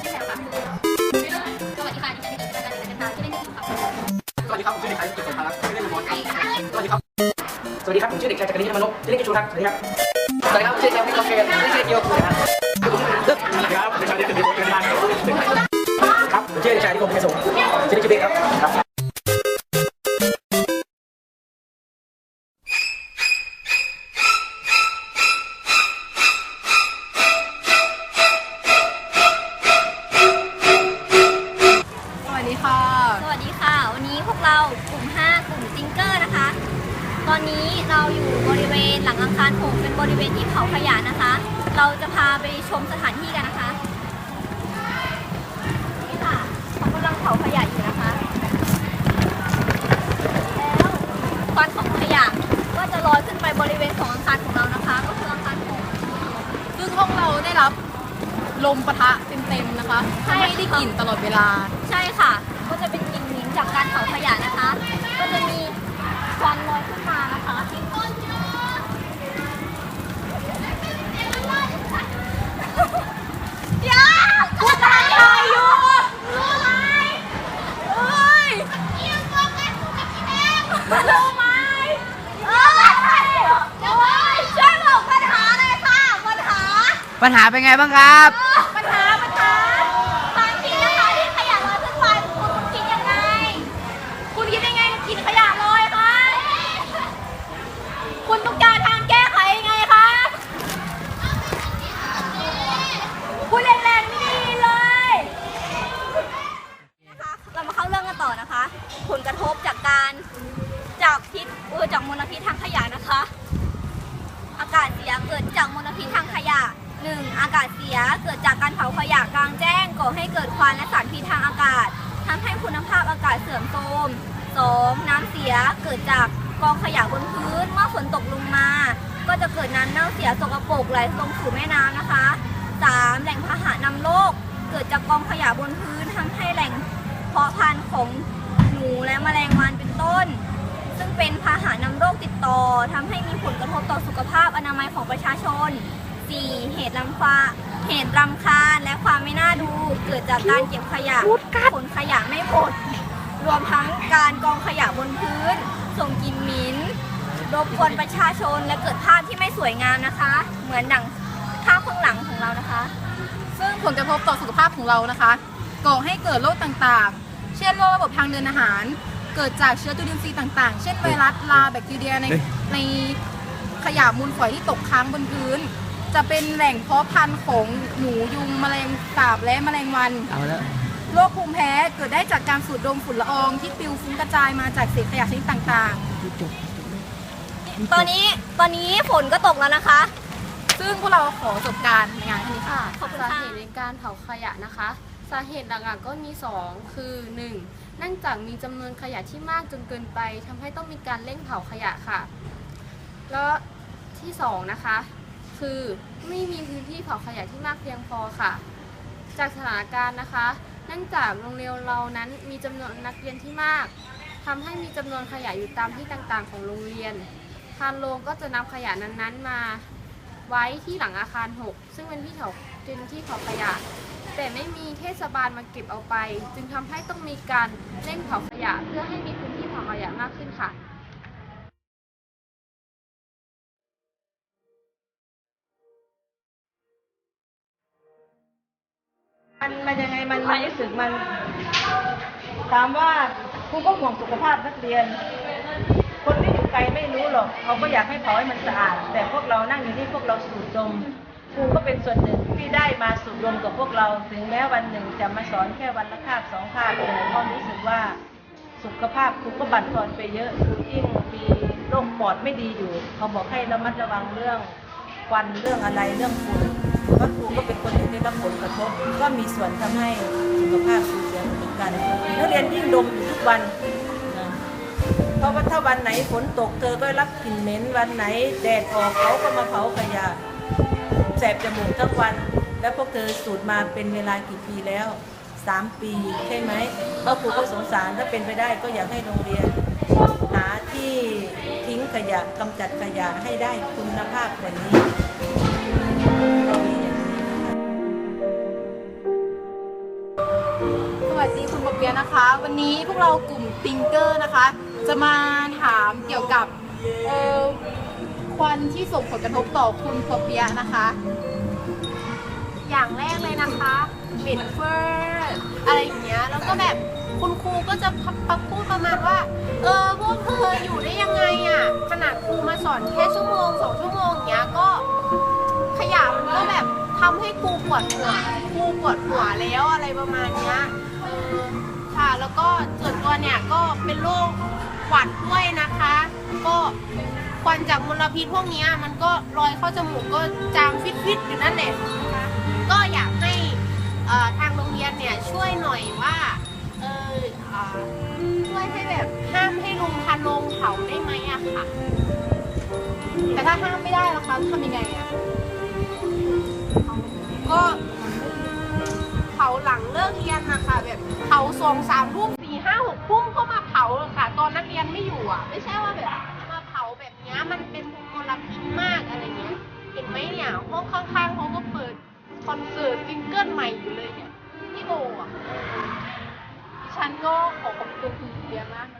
สวัสดีครับผมชื่อเด็กชายกิตติพารักษ์ชื่อเนิอสวัสดีครับ สวัสดีครับผมชื่อเด็กชายจักรินมนุษย์ชื่อเล่นกิชูครับ สวัสดีครับ สวัสดีครับผมชื่อเด็กชายพิกาเฟนชื่อเล่นเกียวกุนะครับ นนี้เราอยู่บริเวณหลังอาคารหกเป็นบริเวณที่เผาขยะนะคะ เราจะพาไปชมสถานที่กันนะคะ นี่ค่ะเขากำลังเผาขยะอยู่นะคะ แล้วควันของขยะก็จะลอยขึ้นไปบริเวณของอาคารของเรานะคะ ก็คืออาคารหกซึ่งห้องเราได้รับลมปะทะเต็มๆนะคะใช่ไม่ได้กลิ่นตลอดเวลา ใช่ค่ะ ก็จะเป็นกลิ่นเหม็นจากการเผาขยะนะคะ ก็จะมี ควันลอยขึ้นมานะคะอย่าคุณอะไรอยู่รู้ไหมเอ้ยรู้ไหมเอ้ยเอ้ยช่วยบอกปัญหาหน่อยค่ะปัญหาปัญหาเป็นไงบ้างครับากาศเสียเกิดจากมลพิษทางขยะ 1. อากาศเสียเกิดจากการเผาขยะกลางแจ้งก่อให้เกิดควันและสารพิษทางอากาศทำให้คุณภาพอากาศเสื่อมโทรม 2. น้ำเสียเกิดจากกองขยะบนพื้นเมื่อฝนตกลงมา ก็จะเกิดน้ำเน่าเสียสกปรกไหลลงสู่แม่น้ำนะคะ 3. แหล่งพาหะนำโรคเกิดจากกองขยะบนพื้นทำให้แหล่งเพาะพันธุ์ของหนูและแมลงวันเป็นต้น ซึ่งเป็นพาหะนำโรคติดต่อทำให้มีผลกระทบ ประชาชน 4. เหตุรำคาเหตุรำคาญและความไม่น่าดูเกิดจากการเก็บขยะขนขยะไม่หมดรวมทั้งการกองขยะบนพื้น ส่งกลิ่นเหมินรบกวนประชาชนและเกิดภาพที่ไม่สวยงามนะคะ เหมือนดังภาพข้างหลังของเรานะคะ ซึ่งผลกระทบต่อสุขภาพของเรานะคะก่อให้เกิดโรคต่างๆ เช่นโรคระบบทางเดินอาหาร เกิดจากเชื้อจุลินทรีย์ต่างๆ เช่นไวรัสลาแบคทีเรียในใน ขยะมูลฝอยที่ตกค้างบนพื้น จะเป็นแหล่งเพาะพันธุ์ของหนูยุงแมลงสาบและแมลงวัน เอาแล้วโรคภูมิแพ้เกิดได้จากการสูดดมฝุ่นละอองที่ปลิวฟุ้งกระจายมาจากเศษขยะชนิดต่างตอนนี้ตอนนี้ฝนก็ตกแล้วนะคะๆซึ่งพวกเราขอจบการในงานท่านี้ค่ะ ขอบคุณสาค่ะ เหตุในการเผาขยะนะคะ สาเหตุหลักๆก็มี 2 คือ 1. เนื่องจากมีจำนวนขยะที่มากจนเกินไปทำให้ต้องมีการเร่งเผาขยะค่ะ แล้วที่2นะคะ คือไม่มีพื้นที่เผาขยะที่มากเพียงพอค่ะ จากสถานการณ์นะคะเนื่องจากโรงเรียนเรานั้นมีจำนวนนักเรียนที่มากทำให้มีจำนวนขยะอยู่ตามที่ต่างๆ ของโรงเรียนทางโรงก็จะนำขยะนั้นๆมา ไว้ที่หลังอาคาร 6 ซึ่งเป็นที่เผาเป็นที่เผาขยะ แต่ไม่มีเทศบาลมาเก็บเอาไป จึงทำให้ต้องมีการเร่งเผาขยะเพื่อให้มีพื้นที่เผาขยะมากขึ้นค่ะ มันมันยังไงมันมันรู้สึกมันถามว่าครูก็ห่วงสุขภาพนักเรียน คนที่อยู่ไกลไม่รู้หรอกเขาก็อยากให้เผาให้มันสะอาด แต่พวกเรานั่งอยู่นี่พวกเราสูดดมครูก็เป็นส่วนหนึ่งที่ได้มาสูดดมกับพวกเราถึงแม้วันหนึ่งจะมาสอนแค่วันละคาบสองคาบแต่ก็รู้สึกว่าสุขภาพครูก็บั่นทอนไปเยอะครูยิ่งมีโรคปอดไม่ดีอยู่ เขาบอกให้ระมัดระวังเรื่องควันเรื่องอะไรเรื่องฝุ่น ก็ครูก็เป็นคนที่ได้รับผลกระทบ ก็มีส่วนทำให้สุขภาพครูเสียเหมือนกันนักเรียนยิ่งดมอยู่ทุกวันนะเพราะว่าถ้าวันไหนฝนตกเธอก็รับกลิ่นเหม็นวันไหน แดดออกเขาก็มาเผาขยะแสบจมูกทั้งวัน แล้วพวกเธอสูดมาเป็นเวลากี่ปีแล้วสามปีใช่ไหมก็ครูก็สงสารถ้าเป็นไปได้ก็อยากให้โรงเรียน หาที่ทิ้งขยะกำจัดขยะให้ได้คุณภาพกว่านี้ ดีคุณปอเปียนะคะ วันนี้พวกเรากลุ่มติงเกอร์นะคะ จะมาถามเกี่ยวกับควันที่ส่งผลกระทบต่อคุณพอเปียนะคะ อย่างแรกเลยนะคะเหม็นเฟอร์อะไรอย่างเงี้ยแล้วก็แบบคุณครูก็จะพัพูดประมาณว่า เออพวกเธออยู่ได้ยังไงอะ่ะขนาดครูมาสอนแค่ชั่วโมงสองชั่วโมงอย่างเงี้ยก็ขยะมันก็แบบ ทำให้ครูปวดหัวครูปวดหัวแล้วอะไรประมาณเนี้ยเออค่ะแล้วก็ส่วนตัวเนี่ยก็เป็นโรคหวัดด้วยนะคะ ก็ควันจากมลพิษพวกนี้มันก็ลอยเข้าจมูกก็จามฟิตๆอยู่นั่นแหละนะคะก็อยากให้ทางโรงเรียนเนี่ยช่วยหน่อยว่าเออช่วยให้แบบห้ามให้ลุงพันโรงเผาได้ไหมอะค่ะ แต่ถ้าห้ามไม่ได้แล่ะคะทำยังไงอะ สองสามทุ่มสี่ห้าหกทุ่มก็มาเผาอะค่ะ ตอนนักเรียนไม่อยู่อะ ไม่ใช่ว่าแบบมาเผาแบบเนี้ยมันเป็นมลพิษมากอะไรเงี้ยเห็นไหมเนี่ยห้องข้างๆเขาก็เปิดคอนเสิร์ตซิงเกิลใหม่อยู่เลยเนี่ยพี่โบอะดิฉันก็ขอขอบคุณคุณเปียะมากนะคะ